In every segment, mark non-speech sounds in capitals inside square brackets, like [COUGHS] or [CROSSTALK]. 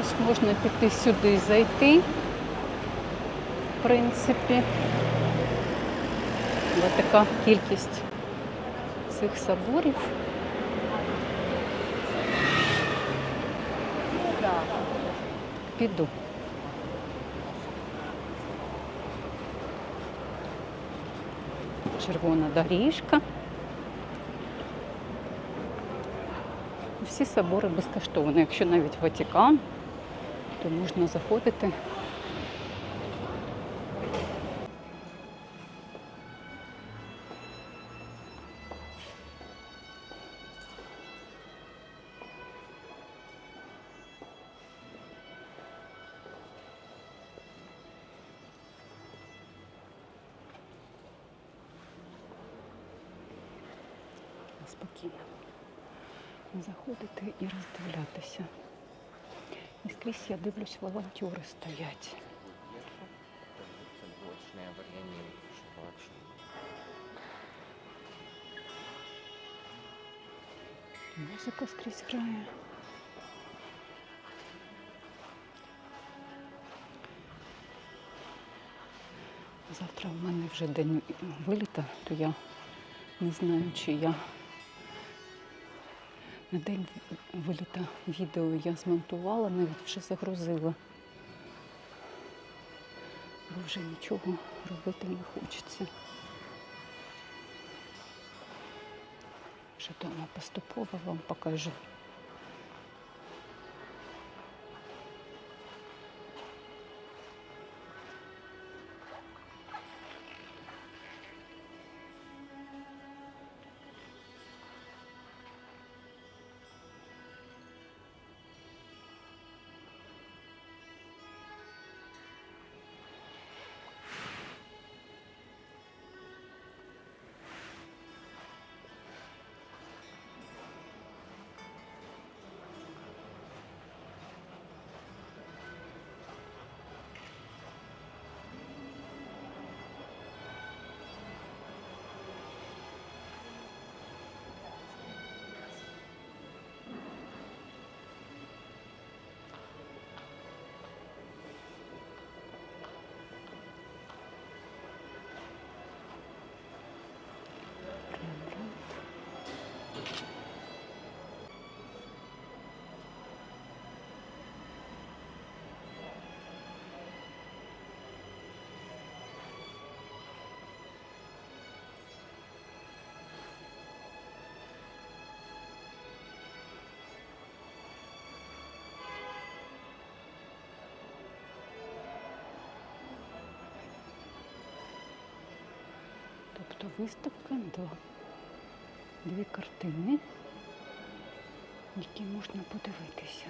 Ось можна піти сюди зайти. В принципі. Ось така кількість цих соборів. Піду. Червона доріжка. Всі собори безкоштовні. Якщо навіть Ватикан, то можна заходити. Спокійно. Заходити і роздивлятися. І скрізь я дивлюсь, волонтери стоять. Музика скрізь грає. Завтра в мене вже день виліта, то я не знаю, чи я на день виліта відео я змонтувала, навіть вже загрузила. Бо вже нічого робити не хочеться. Вже дома поступово вам покажу. Виставка до дві картини, які можна подивитися.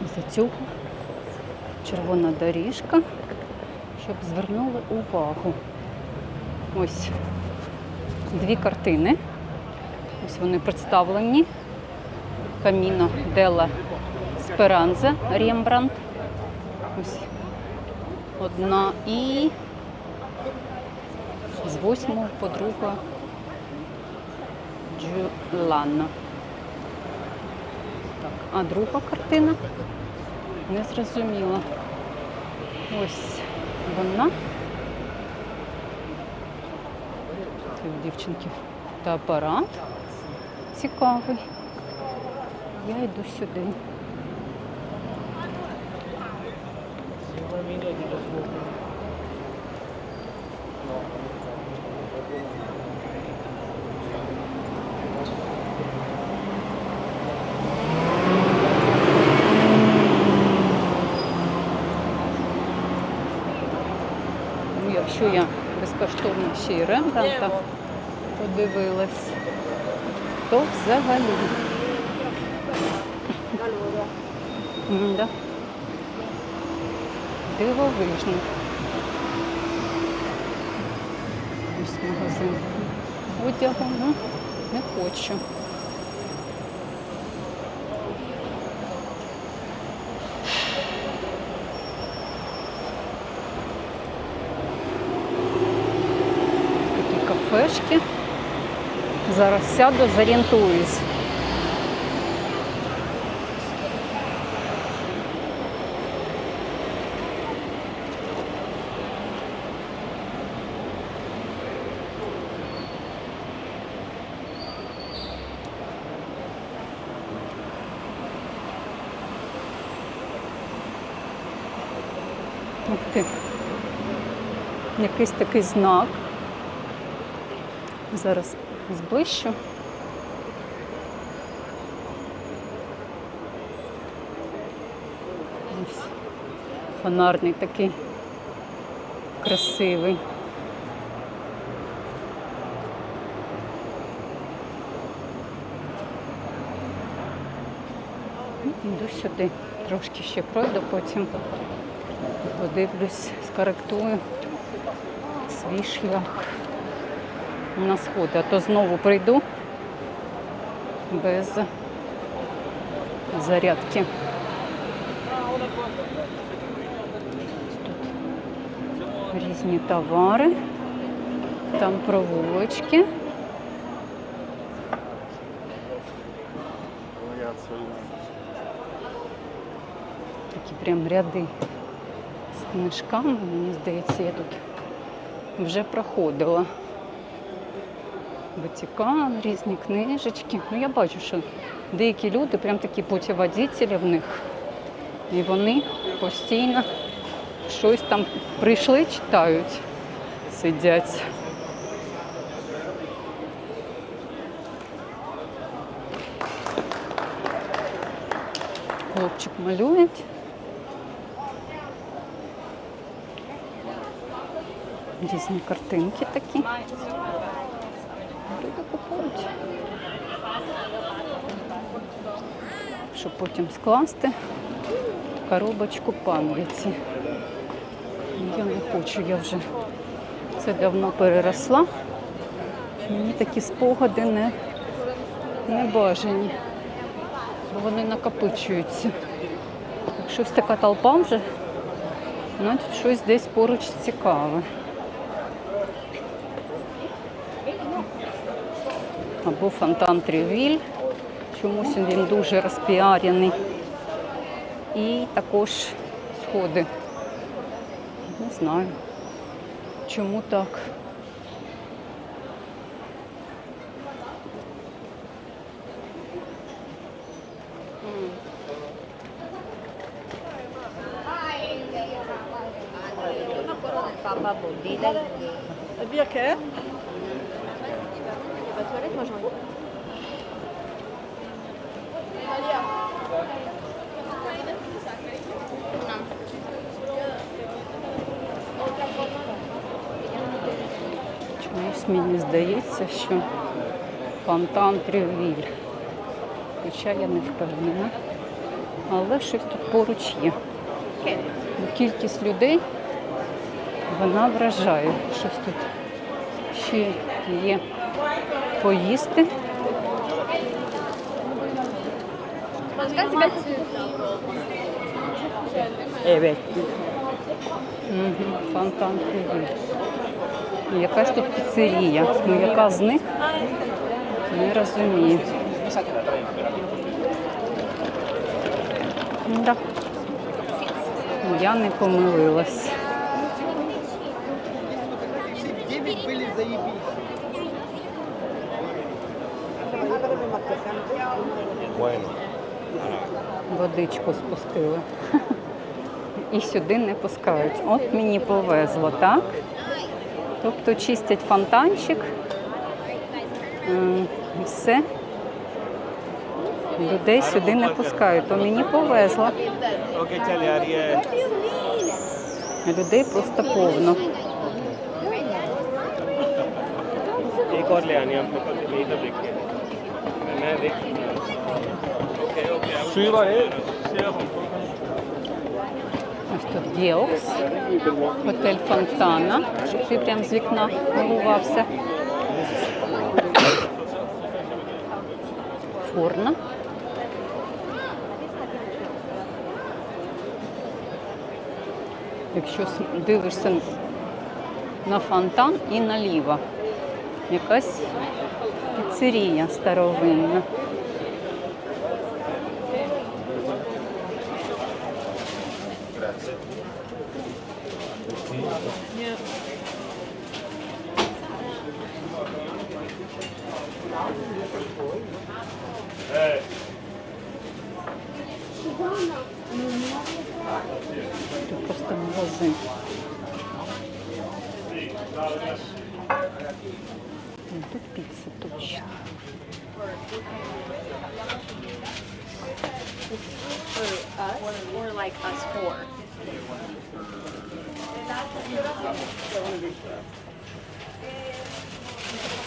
Ну, із-за цього червона доріжка, щоб звернули увагу. Ось дві картини. Ось вони представлені. Каміно Делла Сперанза Рембрандт. Ось одна і з 8 по 2 Джуланно. А друга картина не зрозуміла. Ось вона. Це у дівчинки фотоапарат цікавий. Я йду сюди. Ну, якщо я безкоштовно ще й Рембранта подивилась, то взагалі. Да. Дивовижно. Якийсь магазин одягу, ну, не хочу. Такі. Зараз сяду, зорієнтуюсь. Якийсь такий знак. Зараз зближчу. Ось фонарний такий красивий. Ну, Іду сюди. Трошки ще пройду, потім подивлюсь, скоректую свій шлях на сходи, а то знову прийду без зарядки. Тут різні товари, там провулочки. Такі прям ряди з книжками, мені здається, я тут вже проходила. Ватикан, різні книжечки. Ну, я бачу, що деякі люди прям такі путіводителі в них. І вони постійно щось там прийшли, читають, сидять. Хлопчик малює. Різні картинки такі. Люди купують. Щоб потім скласти коробочку пам'яті. Я не хочу, я вже це давно переросла. Мені такі спогади не, не бажані, бо вони накопичуються. Якщо така толпа вже, значить щось десь поруч цікаве. Або фонтан Трівіль. Чомусь він дуже розпіарений. І також сходи. Не знаю, чому так. Papa Bodhi đây. Bien j'en ai. Чомусь мені здається, що фонтан Трівіль. Хоча я не впевнена. Але щось тут поруч є. Ну, Кількість людей вона вражає. Щось тут ще є поїсти. Evet. Мгм, Фонтан Трівіль. Якась тут піцерія. Ну яка з них? Не розумію. Да. Я не помилилась. Bueno. Водичку спустили. І сюди не пускають. От мені повезло, так? Тобто чистять фонтанчик. І все. Людей сюди не пускають, то мені повезло. Людей просто повно. Suyla el. Ось тут Діокс, готель Фонтана, щоб ти прямо з вікна малувався. Форна. Якщо дивишся на фонтан і наліво. Якась піцерія старовинна. Тут просто магазин. Ну, Тут піца точно.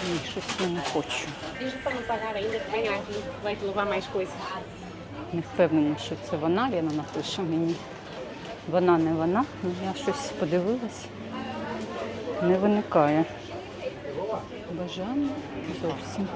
Ні, щось я не хочу. Не впевнена, що це вона, Лена напише мені. Вона не вона, ну я щось подивилась. Не виникає. Бажання зовсім.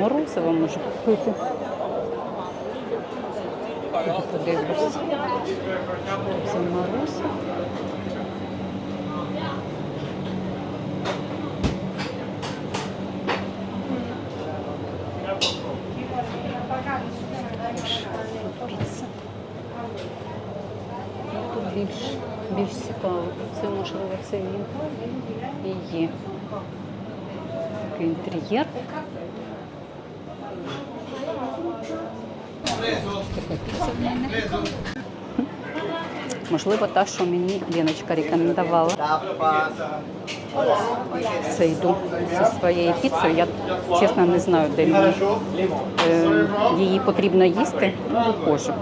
Морозиво можу купити. Подивлюсь. Більш, більш цікаво. Це можливо це він і є. Такий інтер'єр. Така піца в мене. Можливо, та, що мені Леночка рекомендувала. Це йду зі своєю піцею. Я чесно не знаю, де мені е, її потрібно їсти. Ну, виходжу.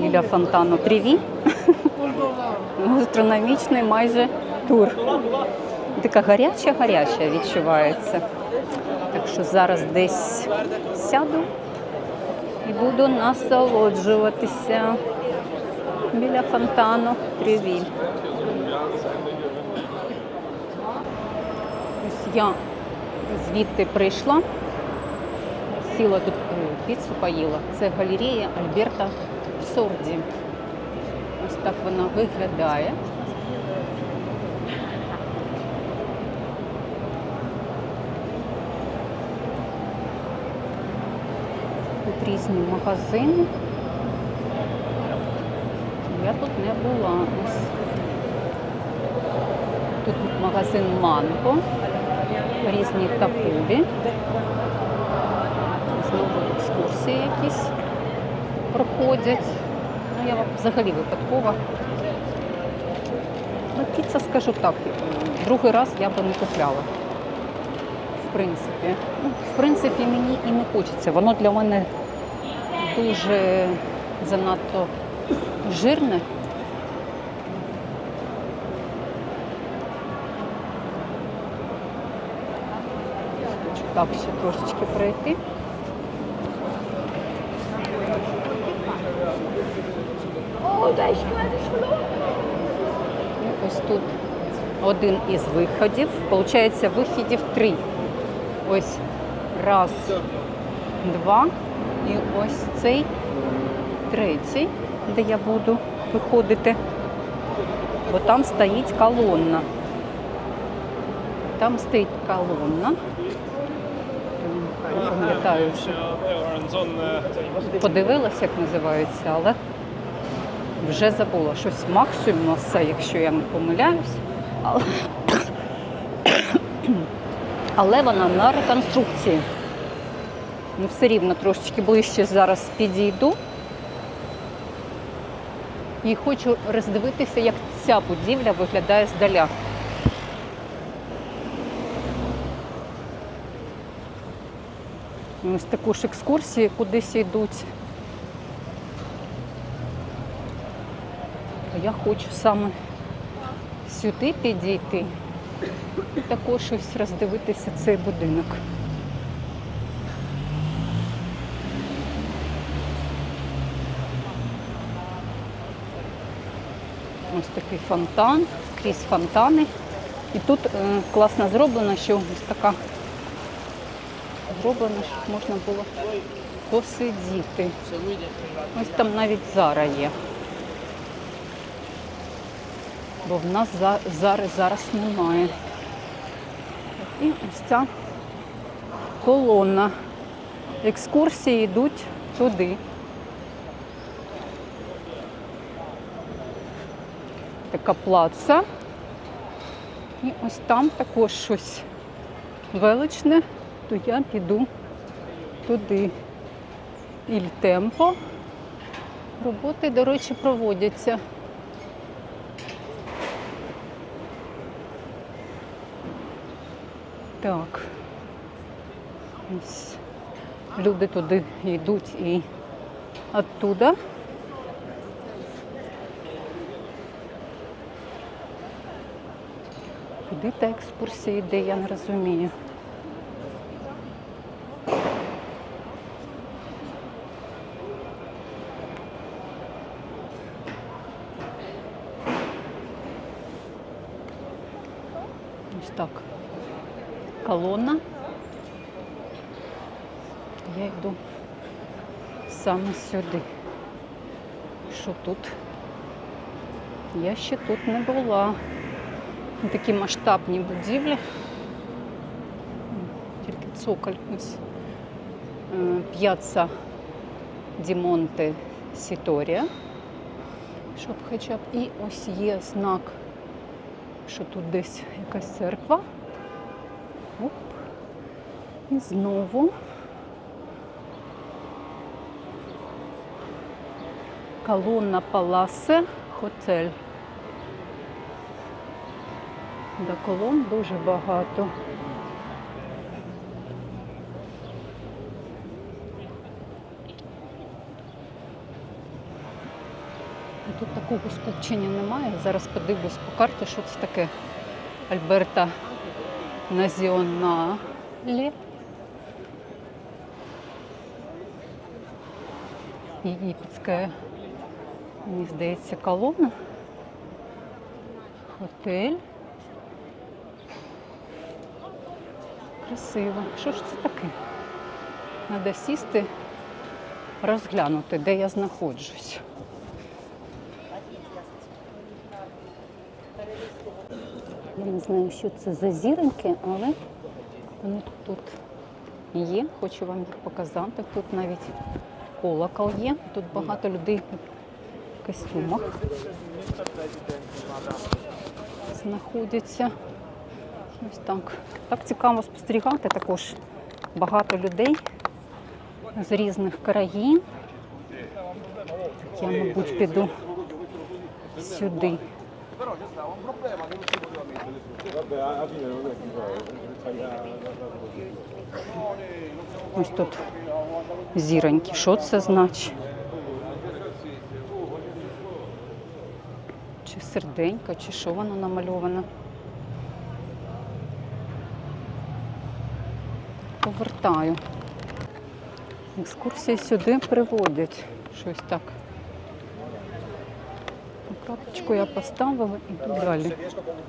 Біля фонтану Тріві. [LAUGHS] Гастрономічний майже тур. Така гаряча-гаряча відчувається. Так що зараз десь сяду і буду насолоджуватися біля фонтану Трівіль. Ось я звідти прийшла, сіла тут піцу поїла. Це галерея Альберта Сорді. Ось так вона виглядає. Тут різні магазини. Я тут не була. Тут магазин Манго, різні тапулі. Знову екскурсії якісь проходять. Ну, я взагалі випадкова. Ну, піца, скажу так, другий раз я би не купляла. В принципі. Ну, в принципі, мені і не хочеться. Воно для мене дуже занадто жирне. Так ще трошечки пройти. Ось тут один із виходів. Получається, вихідів три. Ось раз, два. Ось цей третій, де я буду виходити. Бо там стоїть колонна. Там стоїть колонна. Пам'ятаю вже. Подивилася, як називається, але вже забула. Щось Максимуса, якщо я не помиляюсь. Але [COUGHS] вона на реконструкції. Ну, все рівно трошечки ближче зараз підійду. І хочу роздивитися, як ця будівля виглядає здаля. Ось таку ж екскурсії кудись йдуть. Я хочу саме сюди підійти і також щось роздивитися цей будинок. Ось такий фонтан, скрізь фонтани. І тут е, класно зроблено, що ось така зроблено, щоб можна було посидіти. Ось там навіть зара є. Бо в нас за- зари зараз немає. І ось ця колона. Екскурсії йдуть туди. Така плаца. І ось там також щось величне, то я піду туди. Іль темпо. Роботи, до речі, проводяться. Так. Ось люди туди йдуть і оттуда. Куди та екскурсія йде, я не розумію. Ось так. Колона. Я йду саме сюди. Що тут? Я ще тут не була. Такі масштабні будівлі. Тільки цоколь ось. Е, П'яцца Дімонте Сіторія. Щоб хоча б. І ось є знак, що тут десь якась церква. Оп. І знову. Колонна Паласе Хотель. До колон дуже багато. Тут такого скупчення немає. Зараз подивлюсь по карті, що це таке. Альберта Назіонале. Єгипетська, мені здається, колона. Готель. Красиво. Що ж це таке? Треба сісти, розглянути, де я знаходжусь. Я не знаю, що це за зіроньки, але вони тут є. Хочу вам їх показати. Тут навіть колокол є. Тут багато людей в костюмах знаходяться. Ось так. Так цікаво спостерігати також багато людей з різних країн. Я, мабуть, піду сюди. Ось тут зіроньки. Що це значить? Чи серденько, чи що воно намальовано? Повертаю. Екскурсії сюди приводять. Щось так. Крапочку я поставила і йду далі. Se riesco comunque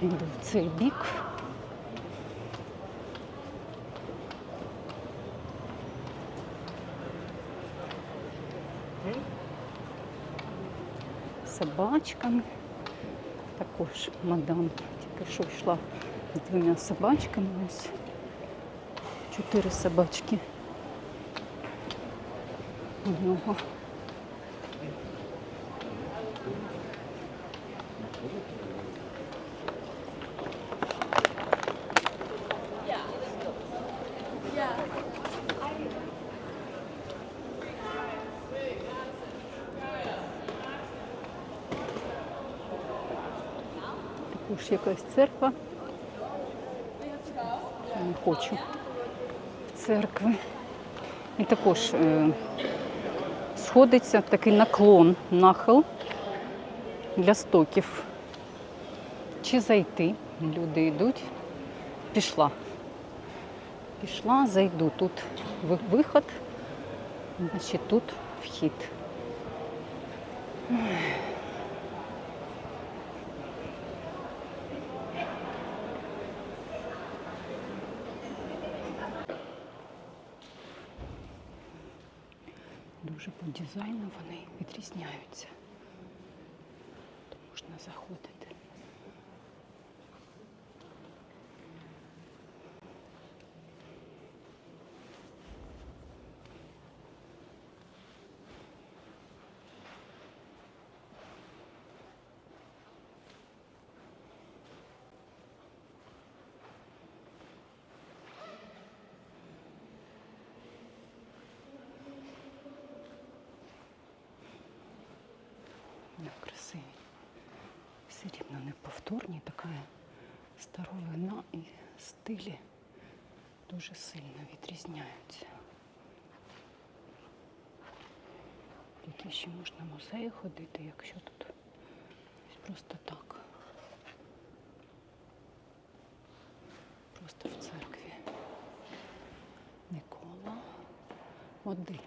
Піду в цей бік. Собачками. Також мадам тільки що йшла з двома собачками. Ось чотири собачки. у нього. Якась церква. Не хочу в церкви. І також е, сходиться такий наклон, нахил для стоків. Чи зайти? Люди йдуть. Пішла. Пішла, зайду. Тут виход, значить тут вхід. Дуже по дизайну вони відрізняються. То можна заходити. Ну, красиві. Все рівно неповторні, така старовина і стилі дуже сильно відрізняються. Які ще можна музеї ходити, якщо тут просто так. Просто в церкві. Микола Одиці.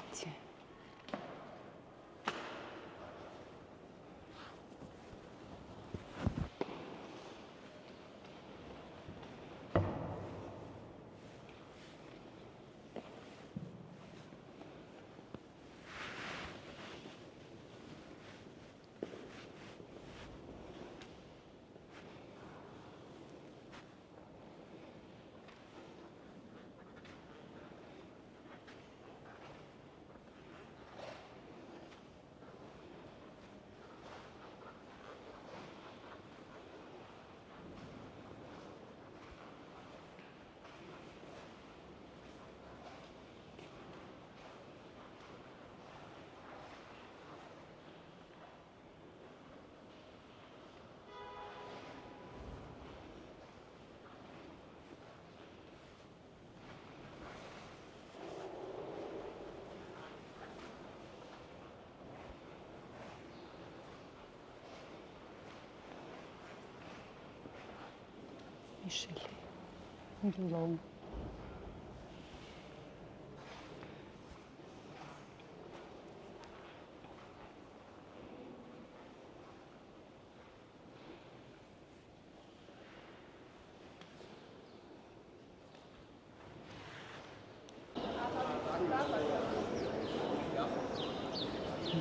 Мішель. Лоу.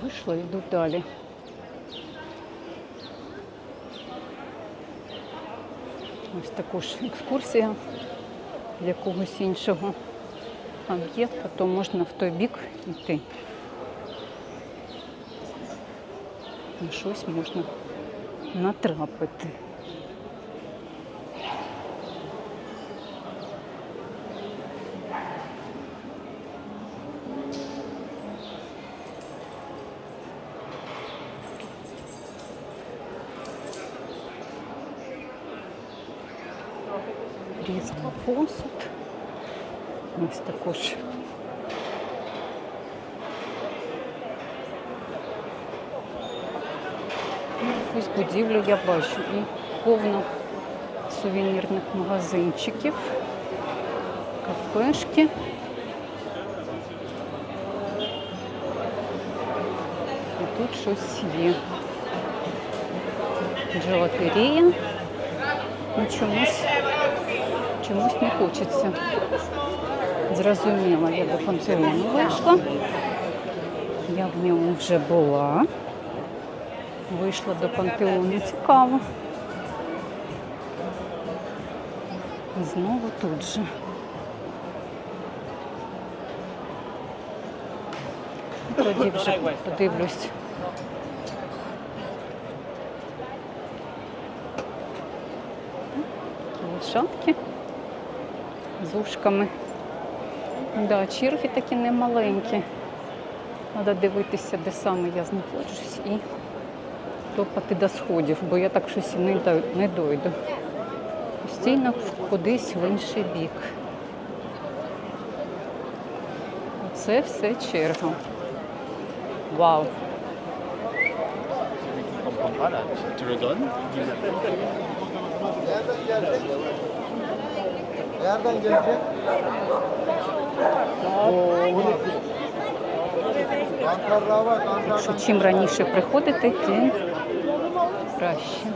Вийшла, йду далі. Також екскурсія для когось іншого об'єкта, то можна в той бік йти. На щось можна натрапити. Різний посуд. Ось також. Ну, Ось будівлю я бачу і повно сувенірних магазинчиків, кафешки. І тут щось є. Джелатерія. Ну, чомусь, чомусь не хочеться. Зрозуміла, я до пантеону вийшла. Я в ньому вже була. Вийшла до пантеону. Цікаво. Знову тут же. Тоді вже подивлюсь. Лошадки з ушками. Да, черги такі немаленькі. Треба дивитися, де саме я знаходжусь і топати до сходів, бо я так щось не, не дойду. Постійно кудись в інший бік. Оце все черга. Вау! Nereden gelecek? Що чим раніше приходити, тим краще.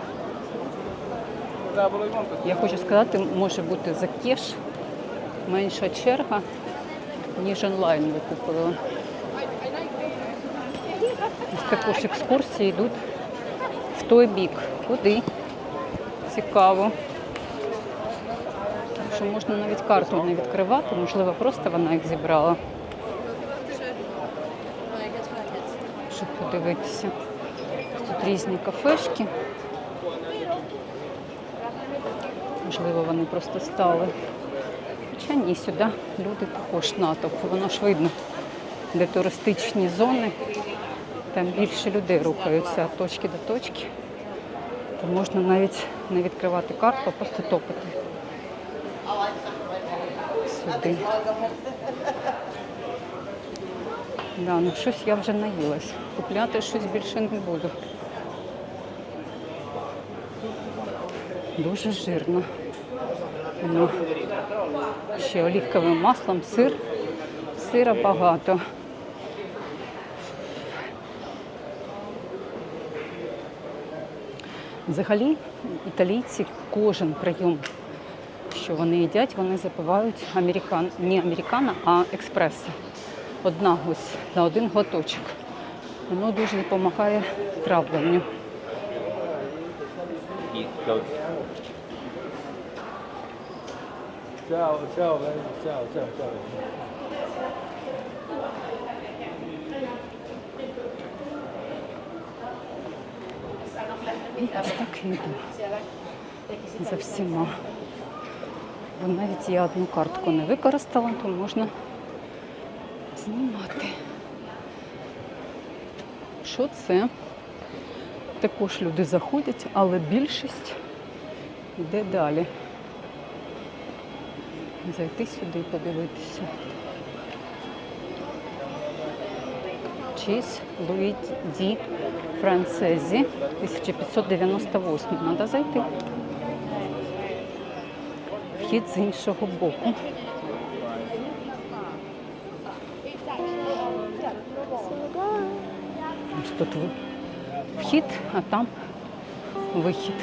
Я хочу сказати, може бути за кеш менша черга, ніж онлайн ви купили. Ось також екскурсії йдуть в той бік. Куди? Цікаво. Що можна навіть карту не відкривати, можливо, просто вона їх зібрала. щоб подивитися. Тут різні кафешки. Можливо, вони просто стали. Хоча ні, сюди люди також натовп. Воно ж видно, де туристичні зони, там більше людей рухаються від точки до точки. То можна навіть не відкривати карту, а просто топити. Сюди. Да, ну щось я вже наїлась. Купляти щось більше не буду. Дуже жирно. Воно ще олівковим маслом, сир. Сира багато. Взагалі, італійці кожен прийом, що вони їдять, вони запивають американ... не американо, а експресо одна ось на один глоточок. Воно дуже допомагає травленню. Ciao, ciao, ciao, ciao, ciao. Ось так йду за всіма. Бо навіть я одну картку не використала, то можна знімати. Що це? Також люди заходять, але більшість йде далі. Зайти сюди і подивитися. Чіз Луї Ді Францезі 1598. Треба зайти. Вхід з іншого боку. Ось тут вхід, а там вихід.